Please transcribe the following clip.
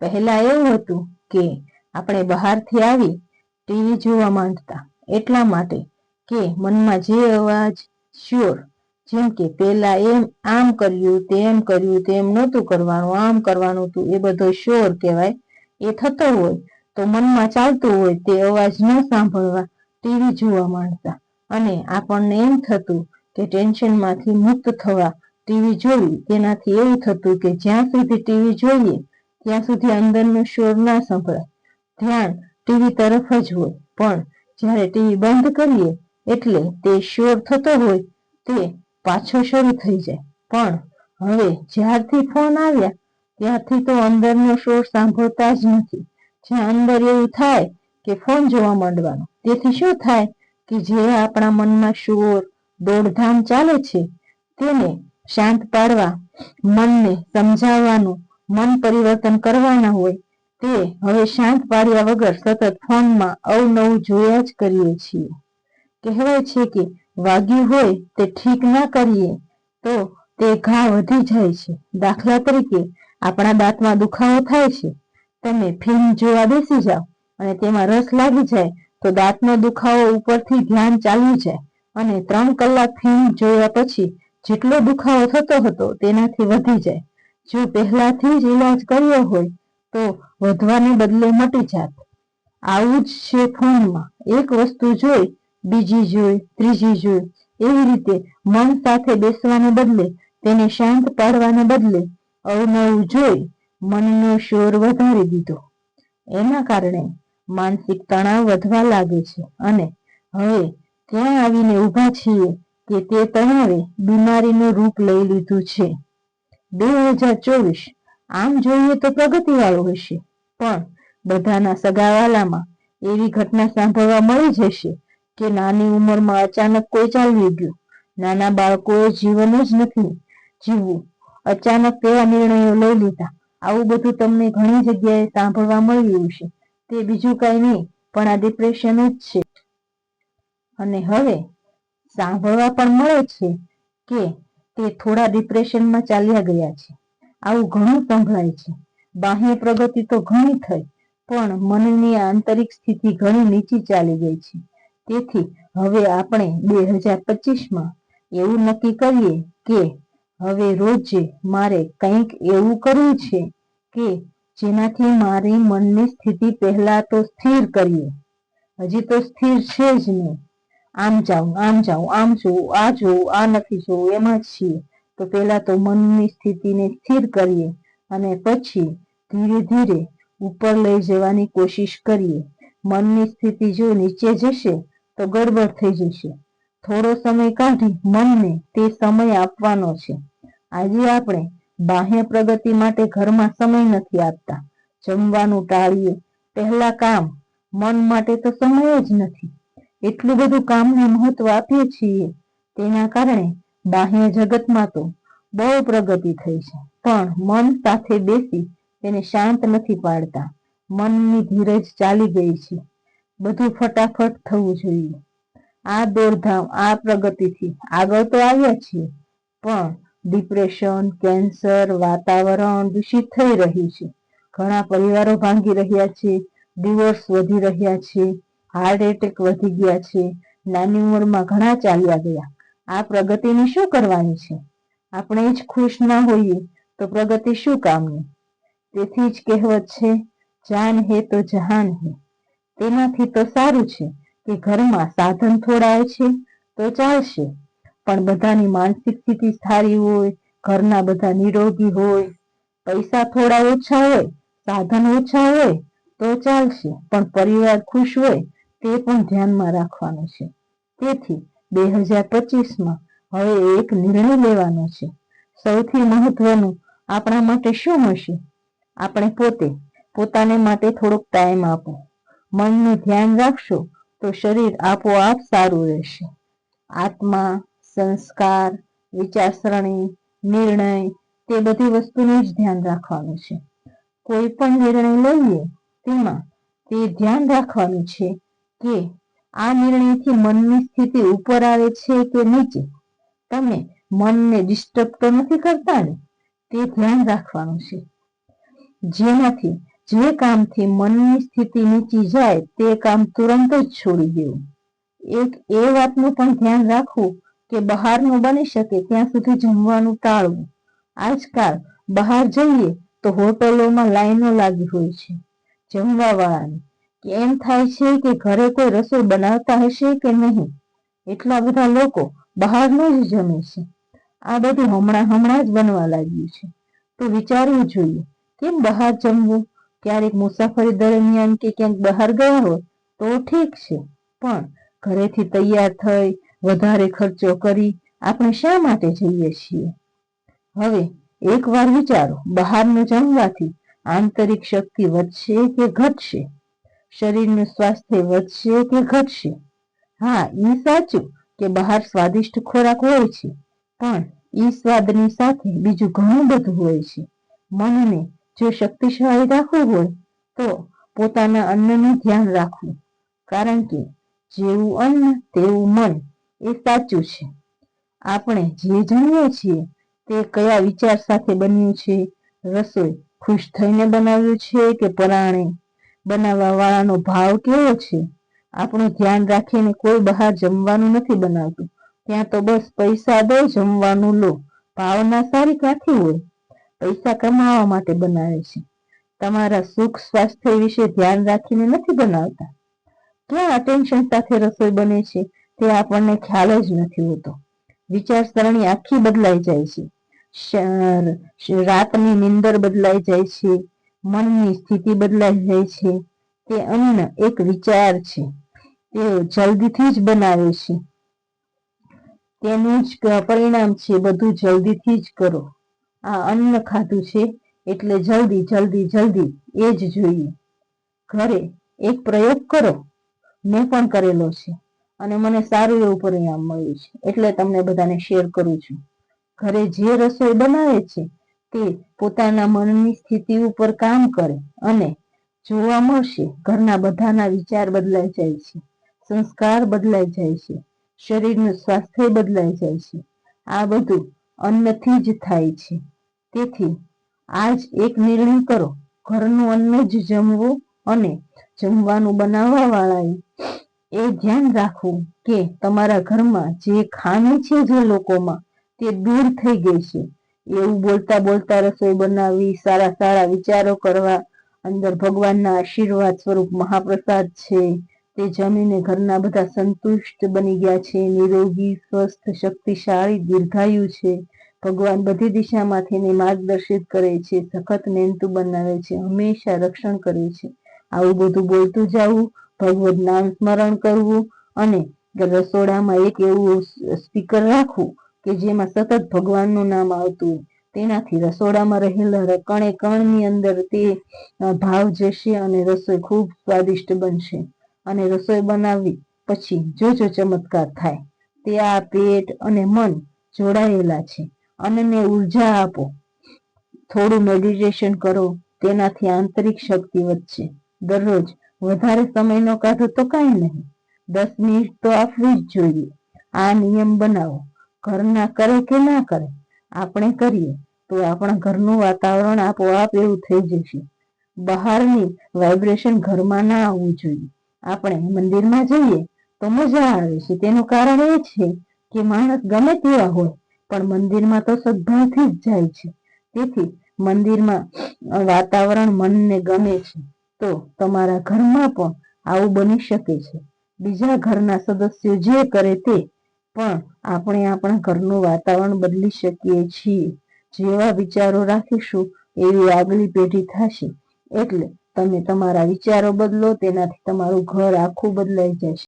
પહેલા એવું હતું કે આપણે બહારથી આવી ટીવી જોવા માંડતા એટલા માટે કે મનમાં જે અવાજ શ્યોર જેમ કે પેલા એમ, આમ કર્યું, તેમ કર્યું, તેમ નહોતું કરવાનું, આમ કરવાનું હતું, એ બધો શ્યોર કહેવાય. એ થતો હોય તો મનમાં ચાલતું હોય તે અવાજ ન સાંભળવા ટીવી જોવા માંડતા અને આપણને એમ થતું કે ટેન્શનમાંથી મુક્ત થવા ટીવી જોવી તેનાથી એવું થતું કે જ્યાં સુધી ટીવી જોઈએ ત્યાં સુધી અંદરનો શોર ના સંભળાય ધ્યાન ટીવી તરફ જ હોય. પણ જ્યારે ટીવી બંધ કરીએ એટલે તે શોર થતો હોય, તે પાછો શરૂ થઈ જાય. પણ હવે જ્યારથી ફોન આવ્યા, ત્યારથી તો અંદરનો શોર સાંભળતા જ નથી. જ્યાં અંદર એવું થાય કે ફોન જોવા માંડવાનો. તેથી શું થાય કે જે આપણા મનમાં શોર, દોડધામ ચાલે છે, તેને શાંત પાડવા, મનને સમજાવવાનું મન પરિવર્તન કરવાના હોય, તે હવે શાંત પાડ્યા વગર સતત ફોનમાં અવનવું જોયા જ કરીએ છીએ. કહેવાય છે કે વાગ્યું હોય તે ઠીક ના કરીએ, તો તે ઘા વધી જાય છે. દાખલા તરીકે, આપણા દાંતમાં દુખાવો થાય છે. તમે ફિલ્મ જોવા બેસી જાઓ અને તેમાં રસ લાગી જાય, તો દાંતનો દુખાવો ઉપરથી ધ્યાન ચાલ્યું જાય અને ત્રણ કલાક ફિલ્મ જોયા પછી જેટલો દુખાવો થતો હતો તેનાથી વધી જાય. જો પહેલાથી જ ઈલાજ કર્યો હોય, તો વધવાને બદલે મટી જાત. આવું જ છે ફોનમાં. એક વસ્તુ જોઈ, બીજી જોઈ, ત્રીજી જોઈ. એવી રીતે મન સાથે બેસવાને બદલે, તેને શાંત પાડવાને બદલે અવનવું જોઈ મનનો શોર વધારી દીધો. એના કારણે માનસિક તણાવ વધવા લાગે છે અને હવે ત્યાં આવીને ઊભા છીએ કે તે તણાવે, બીમારીનું રૂપ લઈ લીધું છે? બે હજાર ચોવીસ. આમ જોઈએ તો પ્રગતિવાળો હશે. પણ બધાના સગાવાલામાં એવી ઘટના સાંભળવા મળી જશે કે નાની ઉંમરમાં અચાનક કોઈ ચાલવી ગયું. નાના બાળકોએ જીવન જ નથી જીવવું. અચાનક તેવા નિર્ણયો લઈ લીધા. આવું બધું તમને ઘણી જગ્યાએ સાંભળવા મળ્યું છે તે બીજું કઈ નહીં, પણ આ ડિપ્રેશન જ છે. અને હવે સાંભળવા પણ મળે છે કે તે થોડા ડિપ્રેશનમાં ચાલ્યા ગયા છે. આવું ઘણું સંભળાય છે. બાહ્ય પ્રગતિ તો ઘણી થઈ, પણ મનની આંતરિક સ્થિતિ ઘણી નીચી ચાલી ગઈ છે. તેથી હવે આપણે બે હજાર પચીસમાં એવું નક્કી કરીએ કે હવે રોજે મારે કંઈક એવું કરવું છે કે જેનાથી મારી મનની સ્થિતિ પહેલા તો સ્થિર કરીએ. હજી તો સ્થિર છે જ નહીં. આમ જાઉં આમ જાઉં, આમ જોઉં, આ જોઉં, આ નથી જોવું, એમાં જ છીએ. તો પહેલા તો મનની સ્થિતિને સ્થિર કરીએ અને પછી ધીરે ધીરે ઉપર લઈ જવાની કોશિશ કરીએ. મનની સ્થિતિ જો નીચે જશે તો ગડબડ થઈ જશે. થોડો સમય કાઢી મનને તે સમય આપવાનો છે. આજે આપણે બાહ્ય પ્રગતિ માટે ઘરમાં સમય નથી આપતા. જમવાનું ટાળીએ. પહેલા કામ મન માટે તો સમય જ નથી. એટલું બધું કામને મહત્વ આપીએ છીએ. તેના કારણે બાહ્ય જગતમાં તો બહુ પ્રગતિ થઈ છે. પણ મન સાથે બેસી તેને શાંત નથી પાડતા. મનની ધીરજ ચાલી ગઈ છે. બધું ફટાફટ થવું જોઈએ. આ દોડધામ, આ પ્રગતિથી આગળ તો આવ્યા છીએ. પણ ડિપ્રેશન, કેન્સર, વાતાવરણ દૂષિત થઈ રહ્યું છે. ઘણા પરિવારો ભાંગી રહ્યા છે. ડિવોર્સ વધી રહ્યા છે. હાર્ટ એટેક વધી ગયા છે, નાની ઉંમરમાં ઘણા ચાલ્યા ગયા. આ પ્રગતિની શું કરવાની છે? આપણે જ ખુશ ના હોઈએ તો પ્રગતિ શું કામની? તેથી જ કહેવત છે, જાન હે તો જહાન હે. તેનાથી તો સારું છે કે ઘરમાં સાધન થોડાય છે તો ચાલશે. પણ બધાની માનસિક સ્થિતિ સારી હોય, ઘરના બધા નિરોગી હોય, પૈસા થોડા ઓછા હોય, સાધન ઓછા હોય તો ચાલશે. પણ પરિવાર ખુશ હોય તે પણ ધ્યાનમાં રાખવાનું છે. તેથી બે હજાર પચીસમાં હવે એક નિર્ણય લેવાનો છે. સૌથી મહત્વનું આપણા માટે શું હશે? આપણે પોતે પોતાને માટે થોડોક ટાઈમ આપો. મનનું ધ્યાન રાખશો તો શરીર આપોઆપ સારું રહેશે. આત્મા, સંસ્કાર, વિચારસરણી, નિર્ણય તે બધી વસ્તુનું જ ધ્યાન રાખવાનું છે. કોઈ પણ નિર્ણય લઈએ તેમાં તે ધ્યાન રાખવાનું છે કે આ નિર્ણયથી મનની સ્થિતિ ઉપર આવે છે કે નીચે? તમે મનને ડિસ્ટર્બ તો નથી કરતા ને? તે ધ્યાન રાખવાનું છે. જેનાથી જે કામથી મનની સ્થિતિ નીચી જાય તે કામ તુરંત જ છોડી દેવું. એક એ વાતનું પણ ધ્યાન રાખવું કે બહારનું બની શકે ત્યાં સુધી જમવાનું ટાળવું. આજકાલ બહાર જઈએ તો હોટલોમાં લાઈનો લાગી હોય છે. જમવા વાળાની કે એમ થાય છે કે ઘરે કોઈ રસોઈ બનાવતા હશે કે નહીં? એટલા બધા લોકો બહારનું જ જમે છે. આ બધું હમણાં હમણાં જ બનવા લાગ્યું છે. તો વિચારવું જોઈએ, કેમ બહાર જમવું? ક્યારેક મુસાફરી દરમિયાન કે ક્યાંક બહાર ગયા હોય તો ઠીક છે, પણ ઘરેથી તૈયાર થઈ, વધારે ખર્ચો કરી આપણે શા માટે જઈએ છીએ? હવે એકવાર વિચારો, બહારનું જમવાથી આંતરિક શક્તિ વધશે કે ઘટશે? શરીરનું સ્વાસ્થ્ય વધશે કે ઘટશે? હા એ સાચું કે બહાર સ્વાદિષ્ટ ખોરાક હોય છે, પણ એ સ્વાદની સાથે બીજું ઘણું બધું હોય છે. મનને જો શક્તિશાળી રાખવું હોય, તો પોતાના અન્નનું ધ્યાન રાખવું, કારણ કે જેવું અન્ન, તેવું મન, એ સાચું છે. આપણે જે જણીએ છીએ, તે કયા વિચાર સાથે બન્યું છે? રસોઈ ખુશ થઈને બનાવ્યું છે કે પરાણે? બનાવવા વાળાનો ભાવ કેવો છે? આપણું ધ્યાન રાખીને કોઈ બહાર જમવાનું નથી બનાવતું. ત્યાં તો બસ પૈસા દો, જમવાનું લો. ભાવના સારી ક્યાંથી હોય. પૈસા કમાવા માટે બનાવે છે. તમારા સુખ સ્વાસ્થ્ય વિશે ધ્યાન રાખીને નથી બનાવતા. ક્યાં અટેન્શન સાથે રસોઈ બને છે તે આપણને ખ્યાલ જ નથી હોતો. વિચારસરણી આખી બદલાઈ જાય છે. રાતની નિંદર બદલાઈ જાય છે. મનની સ્થિતિ બદલાઈ જાય છે. તે અન્ન એક વિચાર છે. તેઓ જલ્દીથી જ બનાવે છે. તેનું જ પરિણામ છે, બધું જલ્દીથી જ કરો. આ અન્ન ખાધું છે, એટલે જલ્દી જલ્દી જલ્દી, એ જ જોઈએ. ઘરે એક પ્રયોગ કરો. મેં પણ કરેલો છે અને મને સારું એવું પરિણામ મળ્યું છે. એટલે તમને બધાને શેર કરું છું. ઘરે જે રસોઈ બનાવે છે તે પોતાના મનની સ્થિતિ ઉપર કામ કરે અને જોવા મળશે ઘરના બધાના વિચાર બદલાઈ જાય છે, સંસ્કાર બદલાઈ જાય છે, શરીરનું સ્વાસ્થ્ય બદલાઈ જાય છે, આ બધું અન્નથી જ થાય છે. તેથી આજ એક નિર્ણય કરો, ઘરનું અન્ન જ જમવું અને જમવાનું બનાવવા વાળાએ એ ધ્યાન રાખવું કે તમારા ઘરમાં જે ખામી છે જે લોકોમાં તે દૂર થઈ ગઈ છે. એવું બોલતા બોલતા રસોઈ બનાવવી સારા સારા વિચારો કરવા, અંદર ભગવાનના આશીર્વાદ સ્વરૂપ મહાપ્રસાદ છે. તે જમીને ઘરના બધા સંતુષ્ટ બની ગયા છે. નિરોગી, સ્વસ્થ, શક્તિશાળી, દીર્ઘાયુ છે. ભગવાન બધી દિશામાંથી એને માર્ગદર્શિત કરે છે, સખત મહેનતું બનાવે છે, હંમેશા રક્ષણ કરે છે. આવું બધું બોલતું જવું ભગવત નામ સ્મરણ કરવું અને રસોડામાં એક એવું સ્પીકર રાખવું કે જેમાં સતત ભગવાનનું નામ આવતું તેનાથી રસોડામાં રહેલા કણે કણની અંદર તે ભાવ જશે અને રસોઈ ખૂબ સ્વાદિષ્ટ બનશે. અને રસોઈ બનાવવી પછી જોજો ચમત્કાર થાય, તે આ પેટ અને મન જોડાયેલા છે. અન્નને ઊર્જા આપો. થોડું મેડિટેશન કરો. તેનાથી આંતરિક શક્તિ વધશે. દરરોજ વધારે સમયનો કાઢો તો કાંઈ નહીં. દસ મિનિટ તો આપવી જ જોઈએ. આ નિયમ બનાવો. ઘરના કરે કે ના કરે, આપણે કરીએ તો આપણા ઘરનું વાતાવરણ આપોઆપ એવું થઈ જશે. બહારની વાઇબ્રેશન ઘરમાં ના આવવું જોઈએ. આપણે મંદિરમાં જઈએ તો મજા આવે છે. તેનું કારણ એ છે કે માણસ ગમે તેવા હોય, પણ મંદિરમાં તો સદભાવથી જ જાય છે. તેથી મંદિરમાં વાતાવરણ મનને ગમે છે. તો તમારા ઘરમાં પણ આવું બની શકે છે. બીજા ઘરના સદસ્યો જે કરે તે પણ આપણે આપણા ઘરનું વાતાવરણ બદલી શકીએ છીએ. જેવા વિચારો રાખીશું, એવી આગલી પેઢી થશે. એટલે તમે તમારા વિચારો બદલો, તેનાથી તમારું ઘર આખું બદલાઈ જશે.